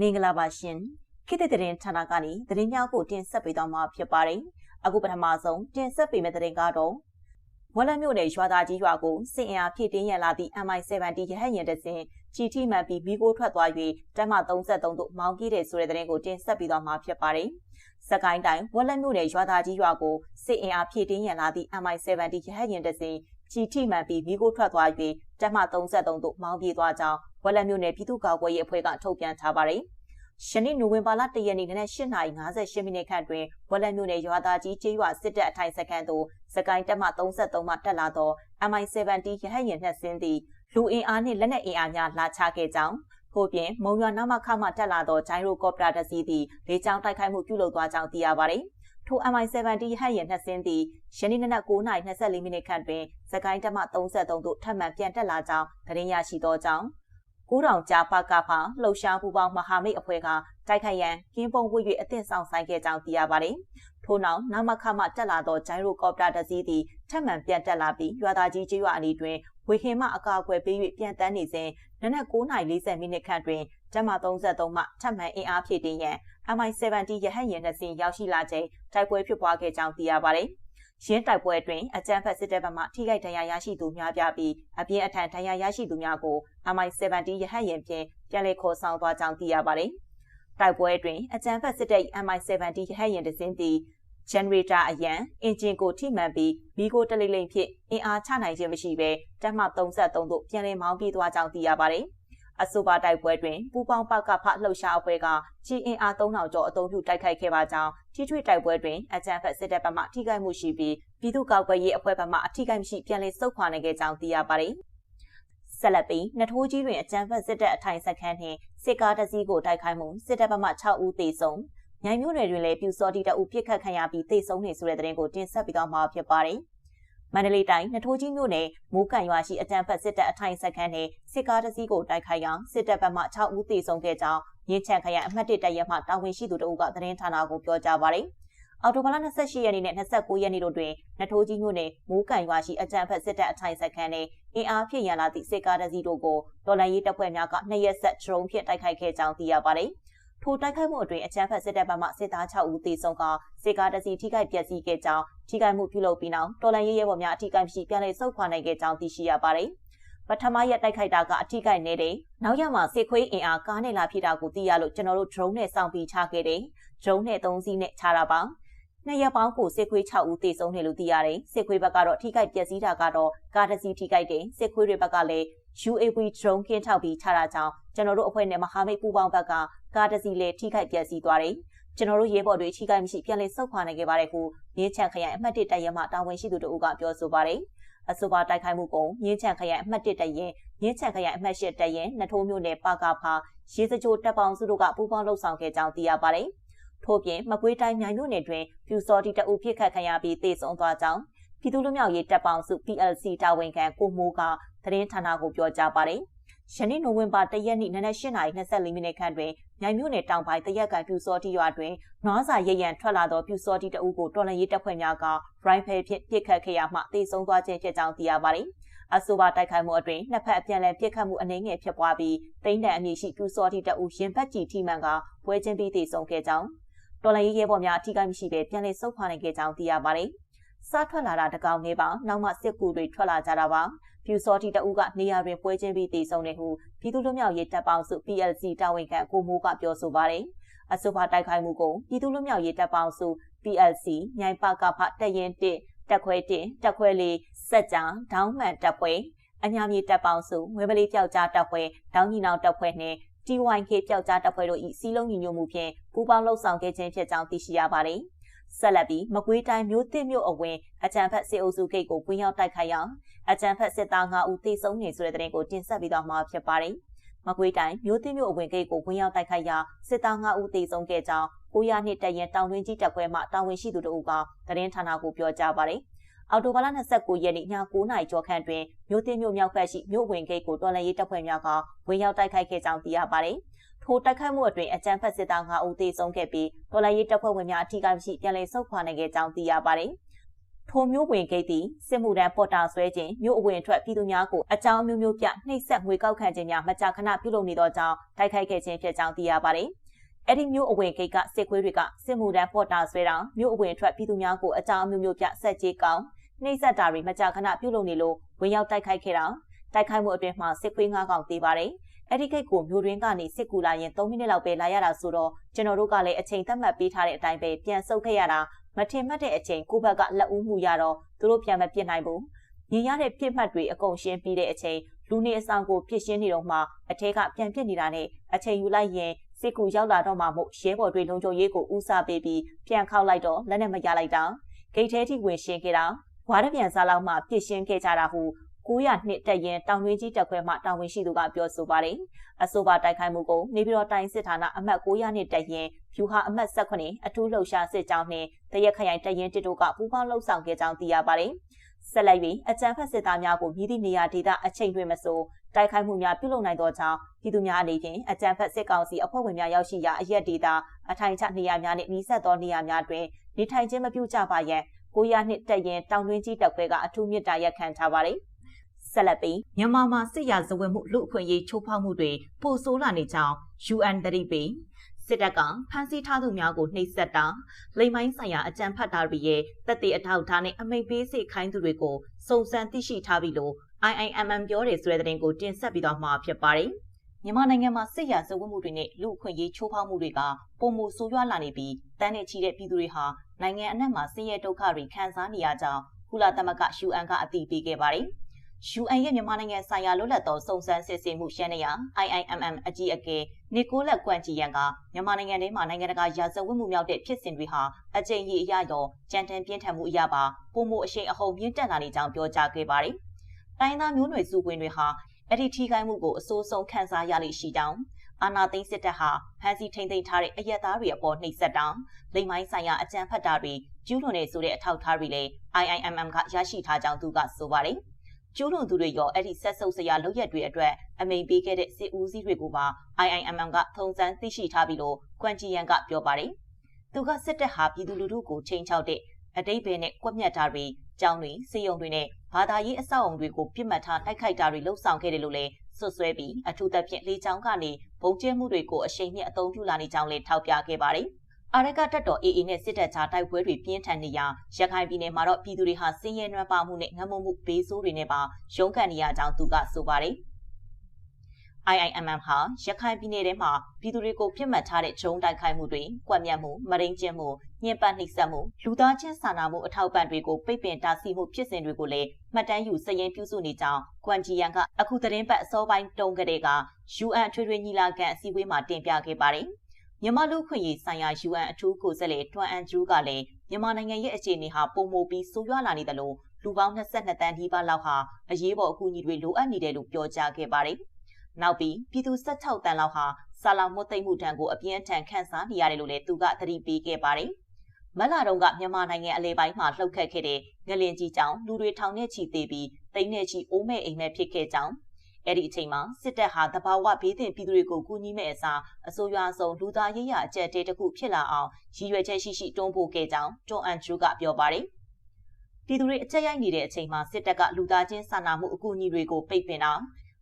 မင်္ဂလာပါရှင်ခေတ်သစ်သတင်းဌာနကနေသတင်းများကိုတင်ဆက်ပေးသွားမှာဖြစ်ပါတယ်အခုပထမဆုံးတင်ဆက်ပေးမယ့်သတင်းကတော့ဝက်လက်မြို့နယ်ရွာသားကြီးရွာကိုစစ်အင်အားဖြည့်တင်းရန်လာသည့် MI70 ရဟတ်ယာဉ်တစ်စင်းကြီးထိမှန်ပြီးမိโก้ထွက်သွား၍တပ်မ33တို့မောင်းပြေးတယ်ဆိုတဲ့သတင်းကိုတင်ဆက်ပေးသွားမှာဖြစ်ပါတယ်စကိုင်းတိုင်းဝက်လက်မြို့နယ်ရွာသားကြီးရွာကိုစစ်အင်အားဖြည့်တင်းရန်လာသည့် MI70 ရဟတ်ယာဉ်တစ်စင်း ကြီးထိမှန်ပြီးမိโก้ထွက်သွား၍တပ်မ33တို့မောင်းပြေးသွားကြောင်းဝက်လက်မြို့နယ်ပြည်သူ့ကာကွယ်ရေးအဖွဲ့ကထုတ်ပြန်ထားပါတယ်။ယနေ့နိုဝင်ဘာလ၁ရက်နေ့နနက်၈ :58 မိနစ်ခန့်တွင်ဝက်လက်မြို့နယ်ရွာသားကြီးကျေးရွာစစ်တပ်အထိုင်စခန်းသို့စကိုင်းတပ်မှ33မှတက်လာသော MI70 ရဟတ်ယာဉ်နှစ်စင်းသည်လူအင်အားနှင့်လက်နက်အင်အားများလာချခဲ့ကြောင်းထို့ပြင်မုံရွာနာမခမှတက်လာသောဂျိုင်းရိုကော်ပတာတစ်စီးသည်လေကြောင်းတိုက်ခိုက်မှုပြုလုပ်သွားကြောင်းသိရပါသည်။ ထို MI70 ရဟတ်ယာဉ်နှစ်စင်းသည်ယနေ့နနက်9:24မိနစ်ခန့်တွင်စကိုင်းတပ်မှ33သို့ထပ်မံပြန်တက်လာကြောင်းသတင်းရရှိသောကြောင်းကိုတောင်ကြားပကဖလှုပ်ရှားပူပေါင်းမဟာမိတ်အဖွဲ့ကတိုက်ခိုက်ရန်ကင်းပုံဝှ၍အသင့်ဆောင်ဆိုင်ခဲ့ကြောင်းသိရပါတယ်။ထို့နောက်နမခမှတက်လာသောဂျိုင်းရိုကော်ပတာတစ်စီးသည်ထပ်မံပြန်တက်လာပြီးရွာသားကြီးကျေးရွာအနီးတွင်ဝေခင်မှအကာအကွယ်ပေး၍ပြန်တန်းနေစဉ်နနက်9:40မိနစ်ခန့်တွင်ကျမ33မှထပ်မံအင်အားဖြည့်တင်ရန် MI70 ရဟတ်ယာဉ်နှစ်စင်းရောက်ရှိလာချိန်တိုက်ပွဲဖြစ်ပွားခဲ့ကြောင်းသိရပါတယ်။ရင်းတိုက်ပွဲအတွင်းအကြမ်းဖက်စစ်တပ်ဘက်မှထိခိုက်ဒဏ်ရာရရှိသူများပြားပြီးအပြင်းအထန်ဒဏ်ရာရရှိသူများကို MI70 ရဟတ်ယာဉ်ဖြင့်ပြန်လည်ခေါ်ဆောင်သွားကြောင်းသိရပါတယ်။တိုက်ပွဲအတွင်းအကြမ်းဖက်စစ်တပ် MI70 ရဟတ်ယာဉ်တစ်စင်းသည် generator အရန်အင်ဂျင်ကိုထိမှန်ပြီးမီးကိုတလိမ့်လိမ့်ဖြင့်အင်အားချနိုင်ခြင်းမရှိဘဲတပ်မ33တို့ပြန်လည်မောင်းပြေးသွားကြောင်းသိရပါတယ်။ အဆိုပါတိုက်ပွဲတွင်ပူပေါင်းပကဖလှုပ်ရှားအဖွဲ့ကကြီးအင်အား3000ကျော်အုံပြုတိုက်ခိုက်ခဲ့ပါကြောင်းထိထွေတိုက်ပွဲတွင်အကြမ်းဖက်စစ်တပ်ဘက်မှထိခိုက်မှုရှိပြီးပြည်သူ့ကောက်ွယ်ရေးအဖွဲ့ဘက်မှအထိခိုက်မရှိပြန်လည်ဆုတ်ခွာနိုင်ခဲ့ကြောင်းသိရပါတယ်။ဆက်လက်ပြီးနထိုးကြီးတွင်အကြမ်းဖက်စစ်တပ်အထိုင်စခန်းနှင့်စစ်ကားတစ်စီးကိုတိုက်ခိုက်မှုစစ်တပ်ဘက်မှ6ဦးသေဆုံးမြိုင်မြို့နယ်တွင်လည်းပြူစောတိတအုပ်ပြစ်ခတ်ခံရပြီးသေဆုံးနေဆိုတဲ့သတင်းကိုတင်ဆက်ပြီးတော့မှာဖြစ်ပါတယ်။ မန္တလေးတိုင်းနထိုးကြီးမြို့နယ်မိုးကန်ရွာရှိအကြံဖက်စစ်တပ်အထိုင်စခန်းနဲ့စစ်ကားတစ်စီးကိုတိုက်ခိုက်ရာစစ်တပ်ဘက်မှ6ဦးသေဆုံးခဲ့ကြောင်းရင်းချန်ခရိုင်အမှတ်1တပ်ရမှတာဝန်ရှိသူတို့ကသတင်းဌာနကိုပြောကြားပါရယ်အော်တိုဘာလ28ရက်နေ့နဲ့29ရက်နေ့တို့တွင်နထိုးကြီးမြို့နယ်မိုးကန်ရွာရှိအကြံဖက်စစ်တပ်အထိုင်စခန်းနဲ့အင်အားဖြည့်ရန်လာသည့်စစ်ကားတစ်စီးတို့ကိုတော်လန်ရေးတပ်ဖွဲ့များကနှစ်ရက်ဆက်ဒရုန်းဖြင့်တိုက်ခိုက်ခဲ့ကြောင်းသိရပါသည်။ ထိုတိုက်ခိုက်မှုအတွင်းအကြမ်းဖက်စစ်တပ်ဘက်မှစစ်သား6ဦးသေဆုံးကစစ်ကားတစ်စီးထိခိုက်ပျက်စီးခဲ့ကြောင်းထိခိုက်မှုပြုလုပ်ပြီးနောက်တော်လန်ရေးရဲဘော်များအထိခိုက်ရှိပြန်လည်ဆုတ်ခွာနိုင်ခဲ့ကြောင်းသိရှိရပါတယ်။ပထမရက်တိုက်ခိုက်တာကအထိခိုက်နေတဲ့နောက်ရက်မှာစစ်ခွေးအင်အားကားနဲ့လာဖြစ်တာကိုသိရလို့ကျွန်တော်တို့ drone နဲ့စောင့်ပြီးချခဲ့တယ်။ drone နဲ့3စီးနဲ့ချတာပါ။နှစ်ရက်ပေါင်းကိုစစ်ခွေး6ဦးသေဆုံးတယ်လို့သိရတယ်။စစ်ခွေးဘက်ကတော့ထိခိုက်ပျက်စီးတာကတော့ကားတစ်စီးထိခိုက်တယ်။စစ်ခွေးတွေဘက်ကလည်း UAV drone ကင်းထောက်ပြီးချတာကြောင့် ကျွန်တော်တို့အဖွဲ့နဲ့မဟာမိတ်ပူးပေါင်းဘက်ကကားတစ်စီးလည်းထိခိုက်ပျက်စီးသွားတယ်။ကျွန်တော်တို့ရဲဘော်တွေထိခိုက်မရှိပြန်လည်ဆုတ်ခွာနိုင်ခဲ့ပါတယ်ဟုမြင်းချန်ခရိုင်အမှတ်၁တပ်ရမှတာဝန်ရှိသူတို့ကပြောဆိုပါတယ်။အဆိုပါတိုက်ခိုက်မှုကိုမြင်းချန်ခရိုင်အမှတ်၁တပ်ရင်မြင်းချန်ခရိုင်အမှတ်၈တပ်ရင်နထိုးမြို့နယ်ပါကာဖာရေစကြိုတပ်ပေါင်းစုတို့ကပူးပေါင်းလှုပ်ဆောင်ခဲ့ကြောင်းသိရပါတယ်။ထို့ပြင်မကွေးတိုင်းမြိုင်မြို့နယ်တွင်ပြူစော်တီတအုပ်ဖြစ်ခတ်ခံရပြီးတေဆုံးသွားကြောင်းပြည်သူ့လူမျိုးရေးတပ်ပေါင်းစု PLC တာဝန်ခံကိုမိုးကသတင်းဌာနကိုပြောကြားပါတယ်။ ယနေ့နိုဝင်ဘာ၁ရက်နေ့နနက်၈ :24 မိနစ်ခန့်တွင်မြိုင်မြို့နယ်တောင်ပိုင်းတရက်ကန်ပြူစောတိရွာတွင်နွားစာရိတ်ရန်ထွက်လာသောပြူစောတိတအုပ်ကိုတော်လန်ရေးတပ်ဖွဲ့များကရိုင်းဖယ်ဖြင့်ပစ်ခတ်ခဲ့ရမှတေဆုံးသွားခြင်းဖြစ်ကြောင်းသိရပါသည်။အဆိုပါတိုက်ခိုက်မှုအတွင်းနှစ်ဖက်အပြန်အလှန်ပစ်ခတ်မှုအနှဲငယ်ဖြစ်ပွားပြီးတိမ့်တန်အမည်ရှိပြူစောတိတအုပ်ရင်ဘတ်ကြီးထိမှန်ကပွဲချင်းပြီးတေဆုံးခဲ့ကြောင်းတော်လန်ရေးရဲဘော်များအထူးကိမရှိဘဲပြန်လည်ဆုတ်ခွာနိုင်ခဲ့ကြောင်းသိရပါသည်။စားထွက်လာတာတကောင်နေပါနောက်မှစစ်ကူတွေထွက်လာကြတာပါ ပြူစောတိတအုပ်ကနေရာတွင်ပွဲချင်းပြီးတည်ဆုံတယ်ဟုပြည်သူ့လူမျိုးရေးတပ်ပေါင်းစု PLC တာဝန်ခံကိုမိုးကပြောဆိုပါတယ်။အဆိုပါတိုက်ခိုက်မှုကိုပြည်သူ့လူမျိုးရေးတပ်ပေါင်းစု PLC မြိုင်ပါကဖတက်ရင်1တက်ခွဲ1တက်ခွဲ4စက်ကြဒေါင်းမှန်တပ်ဖွဲ့အညာမြေတပ်ပေါင်းစုဝဲပလေးပြောက်ကြားတပ်ဖွဲ့ဒေါင်းညီနောင်တပ်ဖွဲ့နှင့် TYK ပြောက်ကြားတပ်ဖွဲ့တို့၏စီးလုံးညီညွတ်မှုဖြင့်ပူးပေါင်းလှုပ်ဆောင်ခဲ့ခြင်းဖြစ်ကြောင်းသိရှိရပါတယ်။ဆက်လက်ပြီးမကွေးတိုင်းမြို့သစ်မြို့အဝင်အကြံဖက်စစ်အုပ်စုဂိတ်ကိုဝင်ရောက်တိုက်ခိုက်ရာ အကြံဖက်စစ်သား9ဦးသေဆုံးနေဆိုတဲ့တဲ့တင်ကိုတင်ဆက်ပြီးတော့မှာဖြစ်ပါတယ်။မကွေးတိုင်းမြို့သစ်မြို့အဝင်ဂိတ်ကိုဝင်ရောက်တိုက်ခိုက်ရာစစ်သား9ဦးသေဆုံးခဲ့ကြောင်း900နှစ်တရင်တောင်တွင်းကြီးတပ်ခွဲမှတာဝန်ရှိသူတို့ကသတင်းဌာနကိုပြောကြားပါတယ်။အော်တိုဘာလ29ရက်နေ့ည9:00နာရီကျော်ခန့်တွင်မြို့သစ်မြို့မြောက်ဘက်ရှိမြို့ဝင်ဂိတ်ကိုတော်လှန်ရေးတပ်ဖွဲ့များကဝင်ရောက်တိုက်ခိုက်ခဲ့ကြောင်းသိရပါတယ်။ထိုတိုက်ခိုက်မှုအတွင်းအကြမ်းဖက်စစ်သား9ဦးသေဆုံးခဲ့ပြီးဒေါ်လာရေးတပ်ဖွဲ့ဝင်များအထိကမရှိပြန်လည်ဆုတ်ခွာနိုင်ခဲ့ကြောင်းသိရပါတယ်။ ထိုမျိုးဝင်ဂိတ်သည်စစ်မှုထမ်းပေါ်တာဆွဲခြင်းမြို့အဝင်ထွက်ပြည်သူများကိုအကြောင်းမျိုးမျိုးပြနှိပ်စက်ငွေကောက်ခံခြင်းများမကြာခဏပြုလုပ်နေသောကြောင့်တိုက်ခိုက်ခဲ့ခြင်းဖြစ်ကြောင်းသိရပါတယ်။အဲ့ဒီမျိုးအဝင်ဂိတ်ကစစ်ခွေးတွေကစစ်မှုထမ်းပေါ်တာဆွဲတာမြို့အဝင်ထွက်ပြည်သူများကိုအကြောင်းမျိုးမျိုးပြဆက်ကြေးကောင်းနှိပ်စက်တာတွေမကြာခဏပြုလုပ်နေလို့ဝင်ရောက်တိုက်ခိုက်ခဲ့တာတိုက်ခိုက်မှုအတွင်းမှာစစ်ခွေး၅កောင်သေးပါတယ်။အဲ့ဒီကိတ်ကိုမျိုးရင်းကနေစစ်ကူလာရင်3မိနစ်လောက်ပဲလာရတာဆိုတော့ကျွန်တော်တို့ကလည်းအချိန်သတ်မှတ်ပေးထားတဲ့အတိုင်းပဲပြန်ဆုတ်ခဲ့ရတာ မထင်မှတ်တဲ့အချိန်ကိုဘက်ကလက်ဦးမှုရတော့သူတို့ပြန်မပြစ်နိုင်ဘူး။မြင်ရတဲ့ပြစ်မှတ်တွေအကုန်ရှင်းပြီးတဲ့အချိန်လူနေအဆောင်ကိုပြစ်ရှင်းနေတော့မှအထက်ကပြန်ပြစ်နေတာနဲ့အချိန်ယူလိုက်ရင်စစ်ကူရောက်လာတော့မှမို့ရဲဘော်တွေလုံခြုံရေးကိုဦးစားပေးပြီးပြန်ခောက်လိုက်တော့လက်နဲ့မရလိုက်တာဂိတ်ထဲထိဝင်ရှင်းခဲ့တာဝါရပြန်စားလောက်မှပြစ်ရှင်းခဲ့ကြတာဟု 900နှစ်တက်ရင်တောင်တွင်းကြီးတက်ခွဲမှတာဝန်ရှိသူကပြောဆိုပါတယ်။အဆိုပါတိုက်ခိုက်မှုကိုနေပြည်တော်တိုင်းစစ်ဌာနအမှတ်900နှစ်တက်ရင်ဖြူဟာအမှတ်18အထူးလှုပ်ရှားစစ်ကြောင်းနှင့်တရက်ခရိုင်တက်ရင်တစ်တို့ကပူးပေါင်းလှုပ်ဆောင်ခဲ့ကြောင်းသိရပါတယ်။ဆက်လက်ပြီးအကြံဖက်စစ်သားများကိုမြည်သည့်နေရာဒေသအချိန်တွင်မဆိုတိုက်ခိုက်မှုများပြုလုပ်နိုင်သောကြောင့်ပြည်သူများအနေဖြင့်အကြံဖက်စစ်ကောင်စီအဖွဲ့ဝင်များရောက်ရှိရာအရက်ဒေသအထိုင်ချနေရာများနှင့်နှီးဆက်သောနေရာများတွင်နေထိုင်ခြင်းမပြုကြပါရန်900နှစ်တက်ရင်တောင်တွင်းကြီးတက်ခွဲကအထူးမြစ်တာရက်ခံထားပါတယ်။ ဆက်လက်ပြီးမြန်မာမှာစစ်ရာဇဝတ်မှုလူအခွင့်အရေးချိုးဖောက်မှုတွေပိုဆိုးလာနေကြောင်း UN တတိပင်စစ်တပ်ကဖမ်းဆီးထားသူများကိုနှိပ်စက်တာလိမ်မိုင်းဆိုင်ရာအကြမ်းဖက်တာတွေရဲ့တပ်တွေအထောက်အထားနဲ့အမိန့်ပေးစေခိုင်းသူတွေကိုစုံစမ်းသိရှိထားပြီလို့ IIMM ပြောတယ်ဆိုတဲ့သတင်းကိုတင်ဆက်ပြီးတော့မှာဖြစ်ပါတယ်မြန်မာနိုင်ငံမှာစစ်ရာဇဝတ်မှုတွေနဲ့လူအခွင့်အရေးချိုးဖောက်မှုတွေကပုံမဆိုးရွားလာနေပြီးတန်းနဲ့ချီတဲ့ပြည်သူတွေဟာနိုင်ငံအနှံ့မှာဆင်းရဲဒုက္ခတွေခံစားနေရကြောင်းကုလသမဂ္ဂ UN ကအတည်ပြုခဲ့ပါတယ်။ UN ရဲ့မြန်မာနိုင်ငံဆိုင်ရာလွတ်လပ်သောစုံစမ်းစစ်ဆေးမှုရှမ်းနေရ IIMM အကြီးအကဲနီကိုလက်ကွမ်ဂျီယန်ကမြန်မာနိုင်ငံထဲမှာနိုင်ငံတကာရာဇဝတ်မှုမြောက်တဲ့ဖြစ်စဉ်တွေဟာအကြိမ်ကြီးအရရောကြံတန်ပြင်းထန်မှုအရပါပုံမှုအရှိန်အဟုန်မြင့်တက်လာနေကြောင်းပြောကြားခဲ့ပါတယ်။တိုင်းသားမျိုးနွယ်စုဝင်တွေဟာအဲ့ဒီထိခိုက်မှုကိုအဆိုးဆုံးခံစားရလိမ့်ရှိကြောင်းအာနာသိန်းစစ်တပ်ဟာဖမ်းဆီးထိန်သိမ်းထားတဲ့အရက်သားတွေအပေါ်နှိပ်စက်တာလိမ်မိုင်းဆိုင်ရာအကြမ်းဖက်တာတွေကျူးလွန်နေဆိုတဲ့အထောက်အထားတွေလည်း IIMM ကရရှိထားကြောင်းသူကဆိုပါတယ်။ ကျူးလွန်သူတွေရောအဲ့ဒီဆက်ဆုပ်စရာလုပ်ရက်တွေအတွက်အမိန်ပေးခဲ့တဲ့စစ်ဦးစီးတွေကိုပါ IIMM ကထုံစမ်းသိရှိထားပြီလို့ကွမ်ဂျီယန်ကပြောပါတယ်။သူကစစ်တပ်ဟာပြည်သူလူထုကိုချိန်ချောက်တဲ့အတိတ်ဘယ်နဲ့ကွက်မြတ်တာတွေကြောင်းတွေစီယုံတွေနဲ့ဘာသာရေးအဆောက်အုံတွေကိုပြစ်မှတ်ထားတိုက်ခိုက်တာတွေလှုပ်ဆောင်ခဲ့တယ်လို့လည်းဆွဆွဲပြီးအထူးသဖြင့်လေကြောင်းကနေဘုံကျဲမှုတွေကိုအရှိန်မြင့်အသုံးပြုလာနေကြောင်းလည်းထောက်ပြခဲ့ပါတယ်။ အာရကတက်တော် AA နဲ့စစ်တပ်ကြားတိုက်ပွဲတွေပြင်းထန်နေရာရခိုင်ပြည်နယ်မှာတော့ပြည်သူတွေဟာစင်းရဲနွမ်းပါမှုနဲ့ငတ်မမှုဘေးဆိုးတွေနဲ့ပါရုန်းကန်နေရကြောင်းသူကဆိုပါတယ်။ IIMM ဟာရခိုင်ပြည်နယ်ထဲမှာပြည်သူတွေကိုပြစ်မှတ်ထားတဲ့ဂျုံတိုက်ခိုက်မှုတွေ၊ကွက်မြတ်မှု၊မရင်းကျင်းမှု၊ညှဉ်းပန်းနှိပ်စက်မှု၊လူသားချင်းစာနာမှုအထောက်ပံ့တွေကိုပိတ်ပင်တားဆီးမှုဖြစ်စဉ်တွေကိုလည်းမှတ်တမ်းယူစည်ရင်းပြုစုနေကြောင်းကွမ်ဂျီယန်ကအခုသတင်းပတ်အစောပိုင်းတုန်းကတည်းက UN ထွေထွေညီလာခံအစည်းအဝေးမှာတင်ပြခဲ့ပါတယ်။ မြန်မာလူခွင့်ရေးဆိုင်ရာ UN အထူးကိုယ်စားလှယ်တွမ်အန်ဂျူးကလည်းမြန်မာနိုင်ငံရဲ့အခြေအနေဟာပုံမိုပြီးဆိုးရွားလာနေတယ်လို့လူပေါင်း22တန်းဒီပါလောက်ဟာအရေးပေါ်အကူအညီတွေလိုအပ်နေတယ်လို့ပြောကြားခဲ့ပါတယ်။နောက်ပြီးပြည်သူ16တန်းလောက်ဟာဆာလောင်မွတ်သိမ့်မှုတံကိုအပြင်းထန်ခံစားနေရတယ်လို့လည်းသူကသတိပေးခဲ့ပါတယ်။မလတုံးကမြန်မာနိုင်ငံအလဲပိုင်းမှာလှုပ်ခတ်ခဲ့တဲ့ငလင်ကြီးကြောင့်လူတွေထောင်နဲ့ချီသေးပြီးတိမ်နဲ့ချီအိုးမဲ့အိမ်မဲ့ဖြစ်ခဲ့ကြောင်း အဲ့ဒီအချိန်မှာစစ်တပ်ဟာတဘာဝဘေးသင့်ပြည်သူတွေကိုကူညီမဲ့အစားအစိုးရဆုံးလူသားရေးရအကြက်တဲတစ်ခုဖြစ်လာအောင်ရည်ရွယ်ချက်ရှိရှိတွန်းပို့ခဲ့ကြောင်းတွန်အန်ဂျူးကပြောပါတယ်။ပြည်သူတွေအကြက်ရိုက်နေတဲ့အချိန်မှာစစ်တပ်ကလူသားချင်းစာနာမှုအကူအညီတွေကိုပိတ်ပင်တာ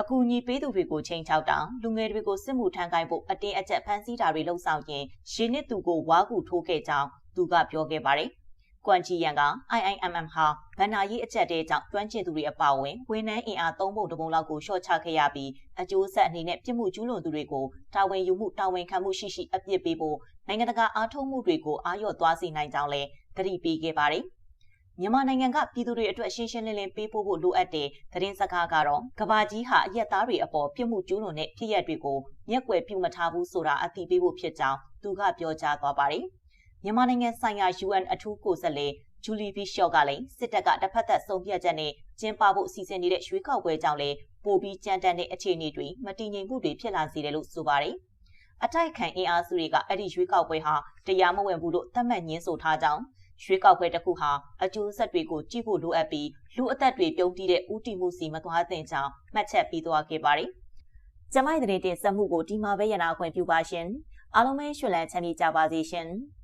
အကူအညီပေးသူတွေကိုချိန်ချောက်တာလူငယ်တွေကိုစစ်မှုထမ်းကိုင်းဖို့အတင်းအကျပ်ဖမ်းဆီးတာတွေလှုံ့ဆော်ရင်ရှင်းနစ်သူကိုဝါကူထိုးခဲ့ကြောင်းသူကပြောခဲ့ပါတယ်။ ကွမ်ချီယန်က IIMM ဟာဗန်နာရေးအချက်တဲကြောင့်တွန်းကျင်သူတွေအပါအဝင်ဝန်ထမ်းအင်အား၃ပုံတပုံလောက်ကိုရှော့ချခဲ့ရပြီးအကျိုးဆက်အနေနဲ့ပြစ်မှုကျူးလွန်သူတွေကိုတာဝန်ယူမှုတာဝန်ခံမှုရှိရှိအပြစ်ပေးဖို့နိုင်ငံတကာအားထုတ်မှုတွေကိုအာရုံသွားစေနိုင်ကြောင်းလည်းသတိပေးခဲ့ပါတယ်။မြန်မာနိုင်ငံကပြည်သူတွေအတွက်ရှင်းရှင်းလင်းလင်းပေးပို့ဖို့လိုအပ်တဲ့သတင်းစကားကတော့ကဘာကြီးဟာအရက်သားတွေအပေါ်ပြစ်မှုကျူးလွန်တဲ့ဖြစ်ရပ်တွေကိုမျက်ကွယ်ပြုမထားဘူးဆိုတာအသိပေးဖို့ဖြစ်ကြောင်းသူကပြောကြားသွားပါတယ်။ မြန်မာနိုင်ငံဆိုင်ရာ UN အထူးကိုယ်စားလှယ်ဂျူလီဘီရှော့ကလည်းစစ်တပ်ကတစ်ဖက်သက်ဆုံးဖြတ်ချက်နဲ့ကျင်းပဖို့အစီအစဉ်နေတဲ့ရွေးကောက်ပွဲကြောင့်လည်းပိုပြီးကြမ်းတမ်းတဲ့အခြေအနေတွေမတည်ငြိမ်မှုတွေဖြစ်လာစေတယ်လို့ဆိုပါတယ်။အတိုက်ခံအင်အားစုတွေကအဲ့ဒီရွေးကောက်ပွဲဟာတရားမဝင်ဘူးလို့သတ်မှတ်ညင်းဆိုထားကြောင်းရွေးကောက်ပွဲတစ်ခုဟာအကျိုးဆက်တွေကိုကြည့်ဖို့လိုအပ်ပြီးလူအသက်တွေပြုံးတီးတဲ့ဥတီမှုစီမသွားသင့်ကြောင်းမှတ်ချက်ပေးသွားခဲ့ပါတယ်။ကျမိုက်တဲ့တင်ဆက်မှုကိုဒီမှာပဲရနာခွင့်ပြုပါရှင်။အားလုံးပဲရှင်လန်းချမ်းမြေ့ကြပါစေရှင်။